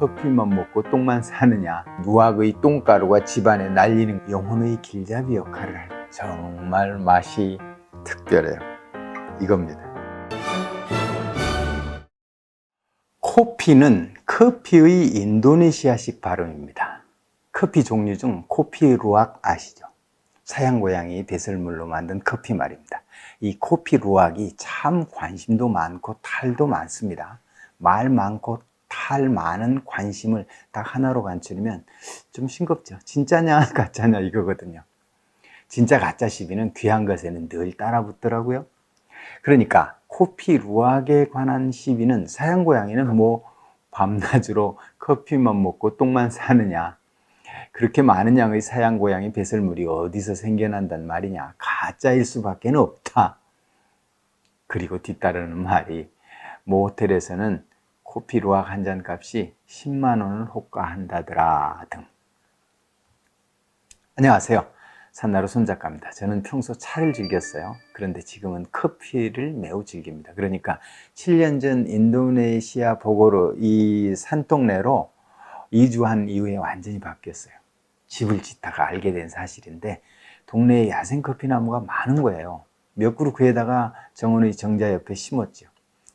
커피만 먹고 똥만 사느냐 누악의 똥가루가 집안에 날리는 영혼의 길잡이 역할을 할 정말 맛이 특별해요 이겁니다 코피는 커피의 인도네시아식 발음입니다 커피 종류 중 코피 루악 아시죠? 서양 고양이 배설물로 만든 커피 말입니다. 이 코피 루악이 참 관심도 많고 탈도 많습니다. 말 많고 탈 많은 관심을 딱 하나로 간추리면 좀 싱겁죠. 진짜냐 가짜냐 이거거든요. 진짜 가짜 시비는 귀한 것에는 늘 따라붙더라고요. 그러니까 코피 루악에 관한 시비는 서양 고양이는 뭐 밤낮으로 커피만 먹고 똥만 사느냐 그렇게 많은 양의 사양 고양이 배설물이 어디서 생겨난단 말이냐 가짜일 수밖에 없다 그리고 뒤따르는 말이 모텔에서는 코피 루악 한 잔 값이 10만 원을 호가한다더라 등 안녕하세요 산나루 손작가입니다 저는 평소 차를 즐겼어요 그런데 지금은 커피를 매우 즐깁니다 그러니까 7년 전 인도네시아 보고로 이 산동네로 이주한 이후에 완전히 바뀌었어요. 집을 짓다가 알게 된 사실인데 동네에 야생 커피 나무가 많은 거예요. 몇 그루 그에다가 정원의 정자 옆에 심었죠.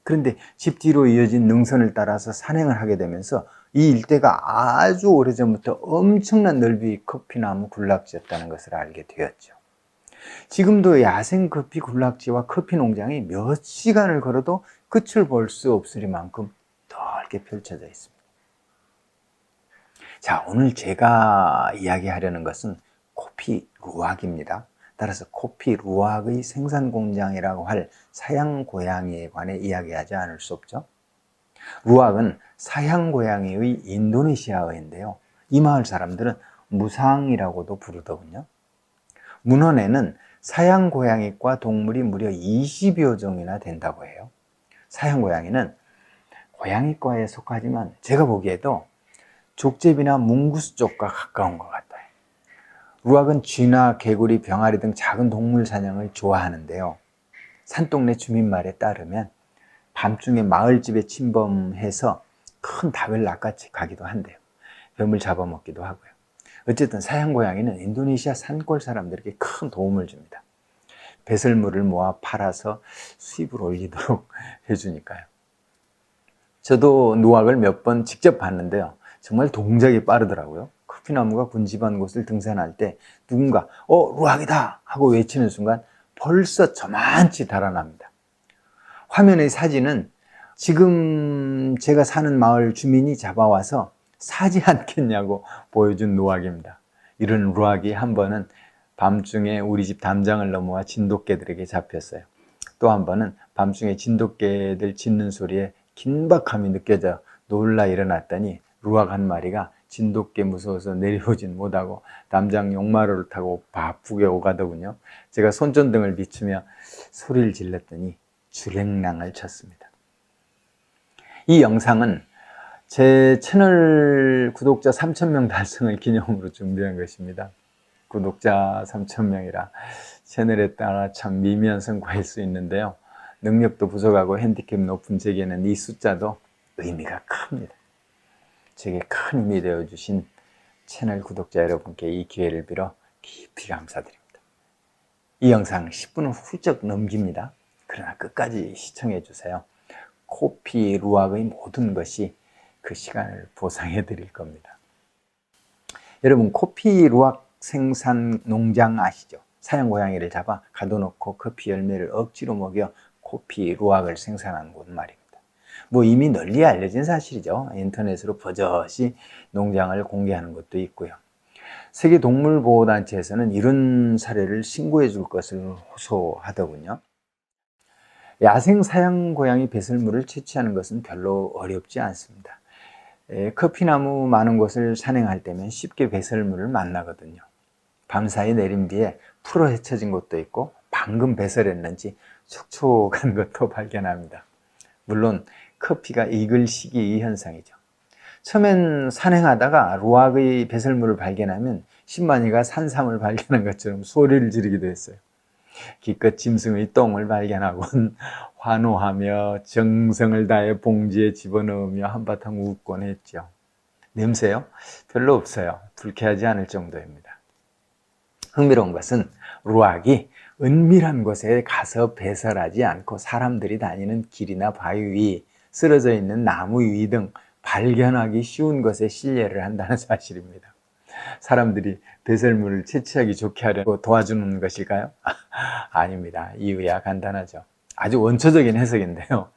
그런데 집 뒤로 이어진 능선을 따라서 산행을 하게 되면서 이 일대가 아주 오래전부터 엄청난 넓이의 커피나무 굴락지였다는 것을 알게 되었죠. 지금도 야생 커피 굴락지와 커피 농장이 몇 시간을 걸어도 끝을 볼 수 없으리만큼 넓게 펼쳐져 있습니다. 자, 오늘 제가 이야기하려는 것은 코피 루악입니다. 따라서 코피 루악의 생산 공장이라고 할 사양 고양이에 관해 이야기하지 않을 수 없죠. 루악은 사양 고양이의 인도네시아어인데요. 이 마을 사람들은 무상이라고도 부르더군요. 문헌에는 사양 고양이과 동물이 무려 20여 종이나 된다고 해요. 사양 고양이는 고양이과에 속하지만 제가 보기에도 족제비나 뭉구스 쪽과 가까운 것 같아요. 루악은 쥐나 개구리, 병아리 등 작은 동물 사냥을 좋아하는데요. 산동네 주민 말에 따르면 밤중에 마을집에 침범해서 큰 닭을 낚아채 가기도 한대요. 뱀을 잡아먹기도 하고요. 어쨌든 사양 고양이는 인도네시아 산골 사람들에게 큰 도움을 줍니다. 배설물을 모아 팔아서 수입을 올리도록 해주니까요. 저도 누악을 몇 번 직접 봤는데요. 정말 동작이 빠르더라고요. 커피나무가 군집한 곳을 등산할 때 누군가 어 루악이다 하고 외치는 순간 벌써 저만치 달아납니다. 화면의 사진은 지금 제가 사는 마을 주민이 잡아와서 사지 않겠냐고 보여준 노악입니다. 이런 루악이 한 번은 밤중에 우리 집 담장을 넘어와 진돗개들에게 잡혔어요. 또 한 번은 밤중에 진돗개들 짖는 소리에 긴박함이 느껴져 놀라 일어났더니 루악 한 마리가 진돗개 무서워서 내려오진 못하고 담장 용마루를 타고 바쁘게 오가더군요. 제가 손전등을 비추며 소리를 질렀더니 주랭랑을 쳤습니다. 이 영상은 제 채널 구독자 3,000명 달성을 기념으로 준비한 것입니다. 구독자 3,000명이라 채널에 따라 참 미미한 성과일 수 있는데요. 능력도 부족하고 핸디캡 높은 제게는 이 숫자도 의미가 큽니다. 제게 큰 힘이 되어 주신 채널 구독자 여러분께 이 기회를 빌어 깊이 감사드립니다. 이 영상 10분을 훌쩍 넘깁니다. 그러나 끝까지 시청해 주세요. 코피 루악의 모든 것이 그 시간을 보상해 드릴 겁니다. 여러분 코피 루악 생산 농장 아시죠? 사양 고양이를 잡아 가둬놓고 커피 열매를 억지로 먹여 코피 루악을 생산한 곳 말입니다. 뭐 이미 널리 알려진 사실이죠. 인터넷으로 버젓이 농장을 공개하는 것도 있고요. 세계 동물 보호 단체에서는 이런 사례를 신고해 줄 것을 호소하더군요. 야생 사양 고양이 배설물을 채취하는 것은 별로 어렵지 않습니다. 에, 커피나무 많은 곳을 산행할 때면 쉽게 배설물을 만나거든요. 밤사이 내린 비에 풀어 헤쳐진 곳도 있고 방금 배설했는지 촉촉한 것도 발견합니다. 물론 커피가 익을 시기 이 현상이죠. 처음엔 산행하다가 루악의 배설물을 발견하면 신만이가 산삼을 발견한 것처럼 소리를 지르기도 했어요. 기껏 짐승의 똥을 발견하곤 환호하며 정성을 다해 봉지에 집어넣으며 한바탕 웃곤 했죠. 냄새요? 별로 없어요. 불쾌하지 않을 정도입니다. 흥미로운 것은 루악이 은밀한 곳에 가서 배설하지 않고 사람들이 다니는 길이나 바위 위, 쓰러져 있는 나무 위 등 발견하기 쉬운 것에 신뢰를 한다는 사실입니다. 사람들이 배설물을 채취하기 좋게 하려고 도와주는 것일까요? 아닙니다. 이유야 간단하죠. 아주 원초적인 해석인데요.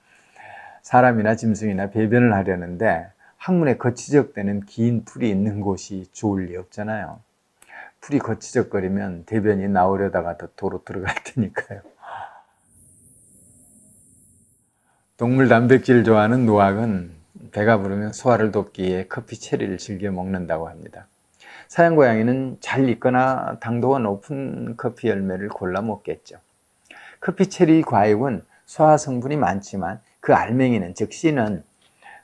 사람이나 짐승이나 배변을 하려는데 항문에 거치적되는 긴 풀이 있는 곳이 좋을 리 없잖아요. 풀이 거치적거리면 대변이 나오려다가 더 도로 들어갈 테니까요. 동물 단백질을 좋아하는 노악은 배가 부르면 소화를 돕기 위해 커피 체리를 즐겨 먹는다고 합니다. 사양 고양이는 잘 익거나 당도가 높은 커피 열매를 골라 먹겠죠. 커피 체리 과육은 소화 성분이 많지만 그 알맹이는 즉 씨는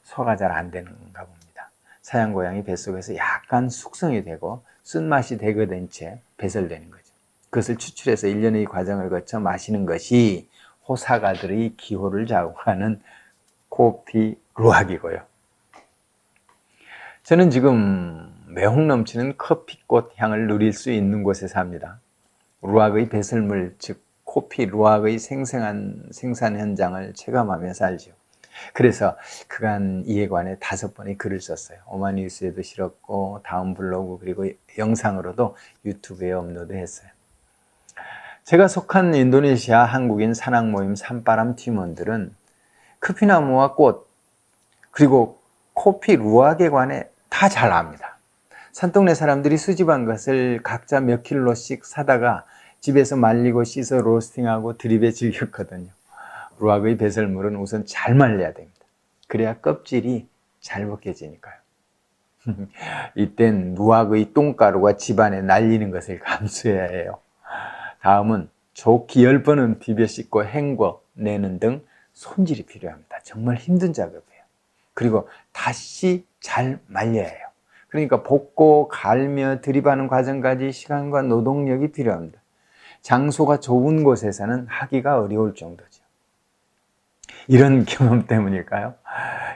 소화가 잘 안 되는가 봅니다. 사양 고양이 뱃속에서 약간 숙성이 되고 쓴맛이 대거된 채 배설되는 거죠. 그것을 추출해서 일련의 과정을 거쳐 마시는 것이 호사가들의 기호를 좌우하는 코피 루악이고요. 저는 지금 매혹 넘치는 커피꽃 향을 누릴 수 있는 곳에 삽니다. 루악의 배설물, 즉 코피 루악의 생생한 생산 현장을 체감하며 살죠. 그래서 그간 이에 관해 다섯 번의 글을 썼어요. 오마니뉴스에도 실었고 다음 블로그 그리고 영상으로도 유튜브에 업로드했어요. 제가 속한 인도네시아 한국인 산악 모임 산바람 팀원들은 커피나무와 꽃 그리고 코피 루악에 관해 다 잘 압니다. 산동네 사람들이 수집한 것을 각자 몇 킬로씩 사다가 집에서 말리고 씻어 로스팅하고 드립에 즐겼거든요. 루악의 배설물은 우선 잘 말려야 됩니다. 그래야 껍질이 잘 벗겨지니까요. 이땐 루악의 똥가루가 집안에 날리는 것을 감수해야 해요. 다음은 좋게 열 번은 비벼 씻고 헹궈 내는 등 손질이 필요합니다. 정말 힘든 작업이에요. 그리고 다시 잘 말려야 해요. 그러니까 볶고 갈며 드립하는 과정까지 시간과 노동력이 필요합니다. 장소가 좁은 곳에서는 하기가 어려울 정도죠. 이런 경험 때문일까요?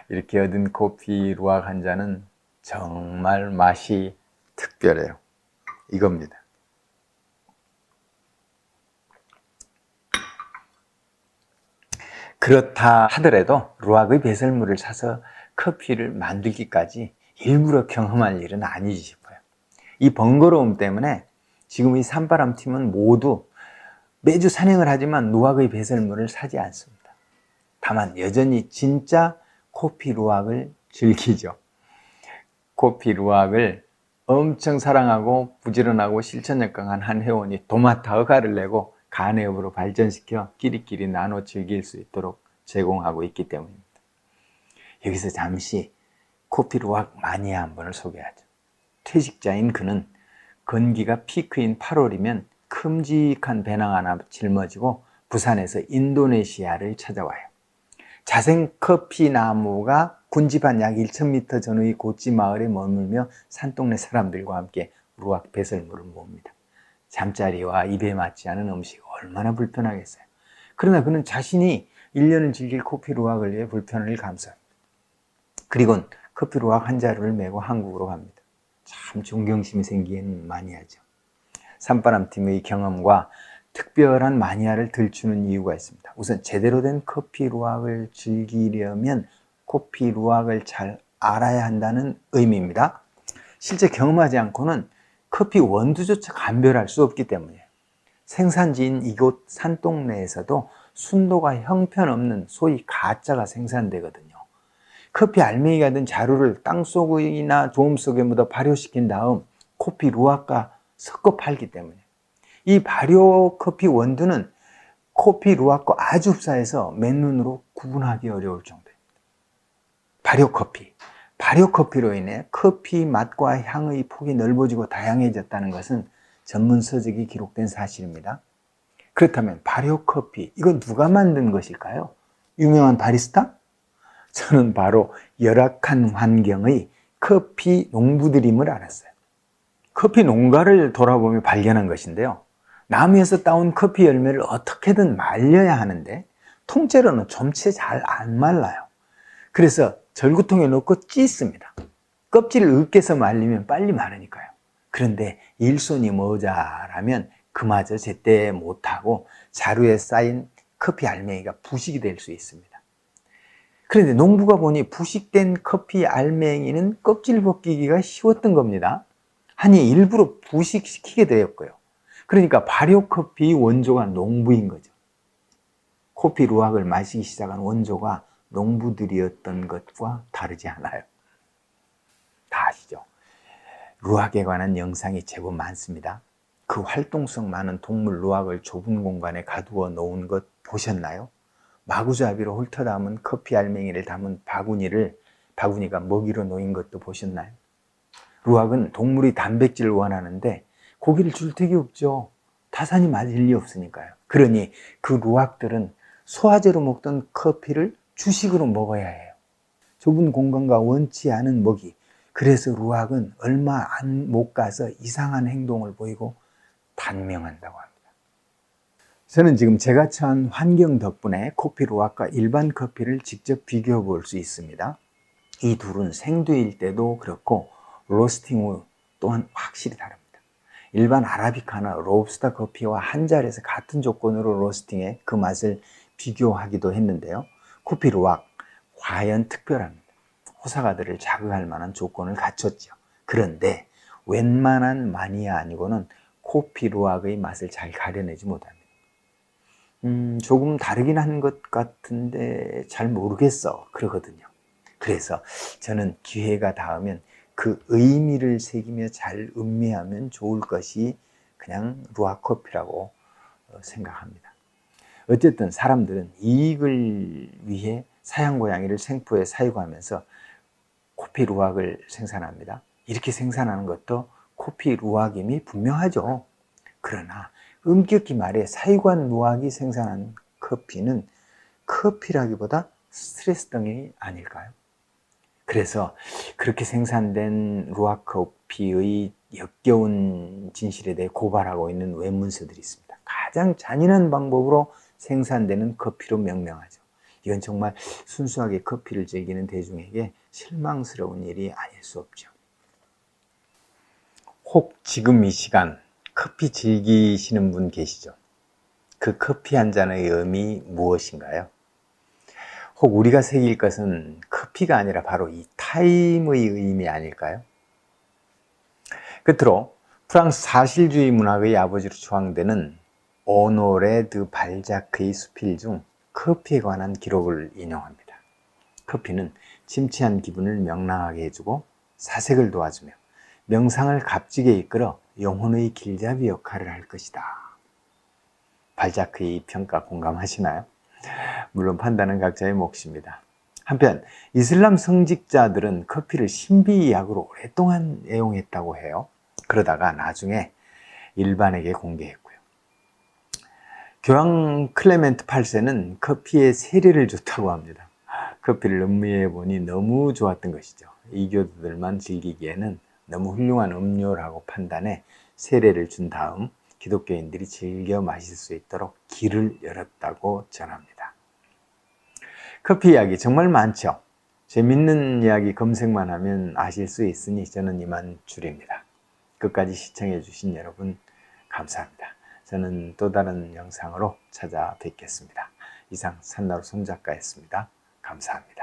이렇게 얻은 커피 루악 한 잔은 정말 맛이 특별해요. 이겁니다. 그렇다 하더라도 루악의 배설물을 사서 커피를 만들기까지 일부러 경험할 일은 아니지 싶어요. 이 번거로움 때문에 지금 이 산바람 팀은 모두 매주 산행을 하지만 루악의 배설물을 사지 않습니다. 다만 여전히 진짜 코피 루악을 즐기죠. 코피 루악을 엄청 사랑하고 부지런하고 실천력 강한 한 회원이 도마타 허가를 내고 간해업으로 발전시켜 끼리끼리 나눠 즐길 수 있도록 제공하고 있기 때문입니다. 여기서 잠시 코피 루악 마니아 한 분을 소개하죠. 퇴직자인 그는 건기가 피크인 8월이면 큼직한 배낭 하나 짊어지고 부산에서 인도네시아를 찾아와요. 자생 커피 나무가 군집한 약 1,000m 전의 고지 마을에 머물며 산동네 사람들과 함께 루악 배설물을 모읍니다. 잠자리와 입에 맞지 않은 음식 얼마나 불편하겠어요. 그러나 그는 자신이 1년을 즐길 커피 루악을 위해 불편을 감수합니다. 그리고 커피 루악 한 자루를 메고 한국으로 갑니다. 참 존경심이 생기는 마니아죠. 산바람 팀의 경험과 특별한 마니아를 들추는 이유가 있습니다. 우선 제대로 된 커피 루악을 즐기려면 커피 루악을 잘 알아야 한다는 의미입니다. 실제 경험하지 않고는 커피 원두조차 감별할 수 없기 때문이에요. 생산지인 이곳 산동네에서도 순도가 형편없는 소위 가짜가 생산되거든요. 커피 알맹이가 든 자루를 땅속이나 조음 속에 묻어 발효시킨 다음 커피 루악과 섞어 팔기 때문에 이 발효 커피 원두는 커피 루악과 아주 흡사해서 맨눈으로 구분하기 어려울 정도입니다. 발효 커피. 발효 커피로 인해 커피 맛과 향의 폭이 넓어지고 다양해졌다는 것은 전문 서적이 기록된 사실입니다. 그렇다면 발효 커피, 이건 누가 만든 것일까요? 유명한 바리스타? 저는 바로 열악한 환경의 커피 농부들임을 알았어요. 커피 농가를 돌아보며 발견한 것인데요. 나무에서 따온 커피 열매를 어떻게든 말려야 하는데 통째로는 좀채 잘 안 말라요. 그래서 절구통에 넣고 찢습니다. 껍질을 으깨서 말리면 빨리 마르니까요. 그런데 일손이 모자라면 그마저 제때 못하고 자루에 쌓인 커피 알맹이가 부식이 될 수 있습니다. 그런데 농부가 보니 부식된 커피 알맹이는 껍질 벗기기가 쉬웠던 겁니다. 아니 일부러 부식시키게 되었고요. 그러니까 발효 커피 원조가 농부인 거죠. 커피 루악을 마시기 시작한 원조가 농부들이었던 것과 다르지 않아요. 다 아시죠? 루악에 관한 영상이 제법 많습니다. 그 활동성 많은 동물 루악을 좁은 공간에 가두어 놓은 것 보셨나요? 마구잡이로 훑어 담은 커피 알맹이를 담은 바구니를 바구니가 먹이로 놓인 것도 보셨나요? 루악은 동물이 단백질을 원하는데 고기를 줄 턱이 없죠. 타산이 맞을 리 없으니까요. 그러니 그 루악들은 소화제로 먹던 커피를 주식으로 먹어야 해요. 좁은 공간과 원치 않은 먹이. 그래서 루악은 얼마 안 못 가서 이상한 행동을 보이고 단명한다고 합니다. 저는 지금 제가 처한 환경 덕분에 커피 루악과 일반 커피를 직접 비교해 볼 수 있습니다. 이 둘은 생두일 때도 그렇고 로스팅 후 또한 확실히 다릅니다. 일반 아라비카나 로브스타 커피와 한 잔에서 같은 조건으로 로스팅해 그 맛을 비교하기도 했는데요. 커피 루악 과연 특별합니다. 호사가들을 자극할 만한 조건을 갖췄죠. 그런데 웬만한 마니아 아니고는 코피 루악의 맛을 잘 가려내지 못합니다. 음, 조금 다르긴 한 것 같은데 잘 모르겠어. 그러거든요. 그래서 저는 기회가 닿으면 그 의미를 새기며 잘 음미하면 좋을 것이 그냥 루악 커피라고 어, 생각합니다. 어쨌든 사람들은 이익을 위해 사양 고양이를 생포에 사육하면서 코피 루악을 생산합니다. 이렇게 생산하는 것도 코피 루악임이 분명하죠. 그러나 엄격히 말해 사육한 루악이 생산한 커피는 커피라기보다 스트레스 덩이 아닐까요? 그래서 그렇게 생산된 루악 커피의 역겨운 진실에 대해 고발하고 있는 외문서들이 있습니다. 가장 잔인한 방법으로 생산되는 커피로 명명하죠. 이건 정말 순수하게 커피를 즐기는 대중에게 실망스러운 일이 아닐 수 없죠. 혹 지금 이 시간 커피 즐기시는 분 계시죠? 그 커피 한 잔의 의미 무엇인가요? 혹 우리가 새길 것은 커피가 아니라 바로 이 타임의 의미 아닐까요? 끝으로 프랑스 사실주의 문학의 아버지로 추앙되는 오노레 드 발자크의 수필 중 커피에 관한 기록을 인용합니다. 커피는 침체한 기분을 명랑하게 해주고 사색을 도와주며 명상을 값지게 이끌어 영혼의 길잡이 역할을 할 것이다. 발자크의 평가 공감하시나요? 물론 판단은 각자의 몫입니다. 한편 이슬람 성직자들은 커피를 신비약으로 오랫동안 애용했다고 해요. 그러다가 나중에 일반에게 공개했고요. 교황 클레멘트 8세는 커피에 세례를 줬다고 합니다. 커피를 음미해 보니 너무 좋았던 것이죠. 이교도들만 즐기기에는 너무 훌륭한 음료라고 판단해 세례를 준 다음 기독교인들이 즐겨 마실 수 있도록 길을 열었다고 전합니다. 커피 이야기 정말 많죠. 재밌는 이야기 검색만 하면 아실 수 있으니 저는 이만 줄입니다. 끝까지 시청해 주신 여러분 감사합니다. 저는 또 다른 영상으로 찾아뵙겠습니다. 이상 산나루 손작가였습니다. 감사합니다.